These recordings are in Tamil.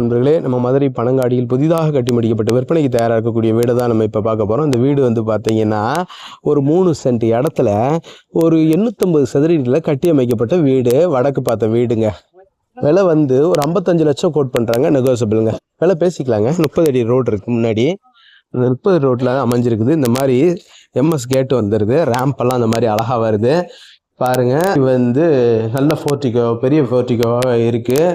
நண்பர்களே நம்ம மதுரை பனங்காடியில் புதிதாக கட்டி முடிக்கப்பட்ட விற்பனைக்கு தயாராக இருக்கக்கூடிய வீடு தான் நம்ம இப்போ பார்க்க போகிறோம் இந்த வீடு வந்து பார்த்தீங்கன்னா ஒரு மூணு சென்ட் இடத்துல ஒரு எண்ணூற்றம்பது சதுரடியில் கட்டி அமைக்கப்பட்ட வீடு வடக்கு பார்த்த வீடுங்க. விலை வந்து ஒரு ஐம்பத்தஞ்சு லட்சம் கோட் பண்ணுறாங்க நெகோசபிளுங்க விலை பேசிக்கலாங்க. முப்பது அடி ரோடு இருக்குது முன்னாடி. இந்த முப்பது ரோட்டில் அமைஞ்சிருக்குது. இந்த மாதிரி எம்எஸ் கேட்டு வந்துடுது ரேம்ப் எல்லாம் அந்த மாதிரி அழகாக வருது. பாருங்க இது வந்து நல்ல ஃபோர்ட்டிகோ பெரிய ஃபோர்ட்டிகோவாக இருக்குது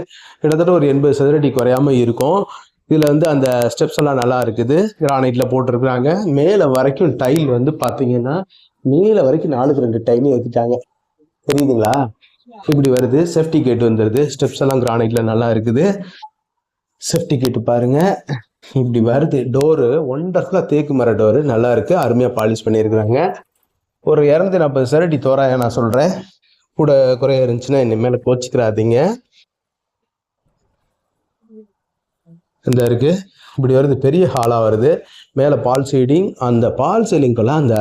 கிட்டத்தட்ட ஒரு எண்பது சதுரடி குறையாம இருக்கும். இதில் வந்து அந்த ஸ்டெப்ஸ் எல்லாம் நல்லா இருக்குது. கிரானைட்டில் போட்டிருக்கிறாங்க. மேலே வரைக்கும் டைல் வந்து பார்த்தீங்கன்னா மேலே வரைக்கும் நாலுக்கு ரெண்டு டைலும் ஏற்றிட்டாங்க தெரியுதுங்களா? இப்படி வருது. சேஃப்டி கேட் வந்துடுது ஸ்டெப்ஸ் எல்லாம் கிரானைட்ல நல்லா இருக்குது. சேஃப்டி கேட்டு பாருங்க. இப்படி வருது. டோரு ஒண்டர்ஃபுல்லாக தேக்கு மர டோரு நல்லா இருக்கு. அருமையாக பாலிஷ் பண்ணியிருக்கிறாங்க. ஒரு இரநூத்தி நாற்பது சரடி தோராயம் நான் சொல்கிறேன் கூட குறைய இருந்துச்சுன்னா இனிமேல் கோச்சிக்கிறாதீங்க இந்த இருக்கு. இப்படி வருது பெரிய ஹாலாக வருது. மேலே பால் சீடிங் அந்த பால் சீலிங்கெல்லாம் அந்த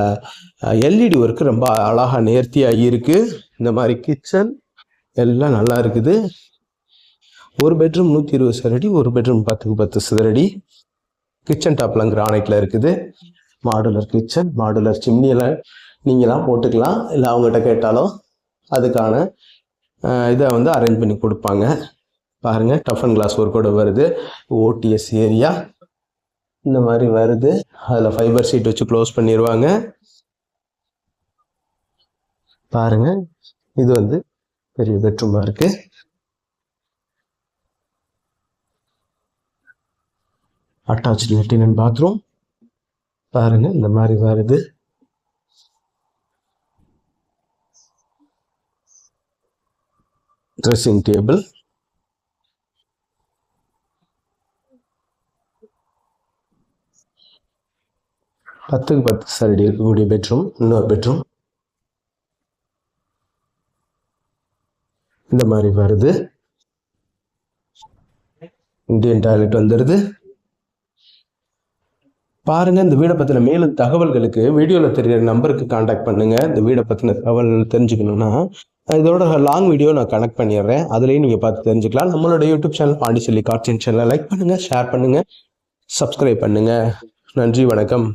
எல்இடி ஒர்க்கு ரொம்ப அழகாக நேர்த்தியாக இருக்குது இந்த மாதிரி கிச்சன் எல்லாம் நல்லா இருக்குது. ஒரு பெட்ரூம் நூற்றி இருபது சதுரடி ஒரு பெட்ரூம் பத்துக்கு பத்து சதுரடி கிச்சன் டாப்லாம் கிரானைட்டில் இருக்குது. மாடுலர் கிச்சன் மாடுலர் சிம்னியெல்லாம் நீங்களாம் போட்டுக்கலாம். இல்லை அவங்ககிட்ட கேட்டாலும் அதுக்கான இதை வந்து அரேஞ்ச் பண்ணி கொடுப்பாங்க. பாருங்கள் டஃப் அண்ட் கிளாஸ் ஒர்க்கோட வருது. ODS area. இந்த மாதிரி வருது. அதில் ஃபைபர் சீட் வச்சு க்ளோஸ் பண்ணிடுவாங்க பாருங்க இது வந்து பெரிய பெட்ரூமாக இருக்கு. அட்டாச் லெட்டின் பாத்ரூம் பாருங்க இந்த மாதிரி வருது. ட்ரெஸ்ஸிங் டேபிள் பத்துக்கு பத்து சரடி இருக்கக்கூடிய பெட்ரூம் இன்னொரு பெட்ரூம் இந்த மாதிரி வருது. இந்தியன் டாய்லெட் வந்துடுது பாருங்க இந்த வீடை பற்றின மேலும் தகவல்களுக்கு வீடியோவில் தெரியுற நம்பருக்கு காண்டாக்ட் பண்ணுங்க. இந்த வீடை பற்றின தகவல் தெரிஞ்சுக்கணும்னா இதோட லாங் வீடியோ நான் கனெக்ட் பண்ணிடுறேன். அதுலேயும் நீங்கள் பார்த்து தெரிஞ்சுக்கலாம். நம்மளோட யூடியூப் சேனல் பாண்டிச்செல்லி கார்ட்ஸின் சேனலை லைக் பண்ணுங்கள் ஷேர் பண்ணுங்கள் சப்ஸ்கிரைப் பண்ணுங்கள் நன்றி வணக்கம்.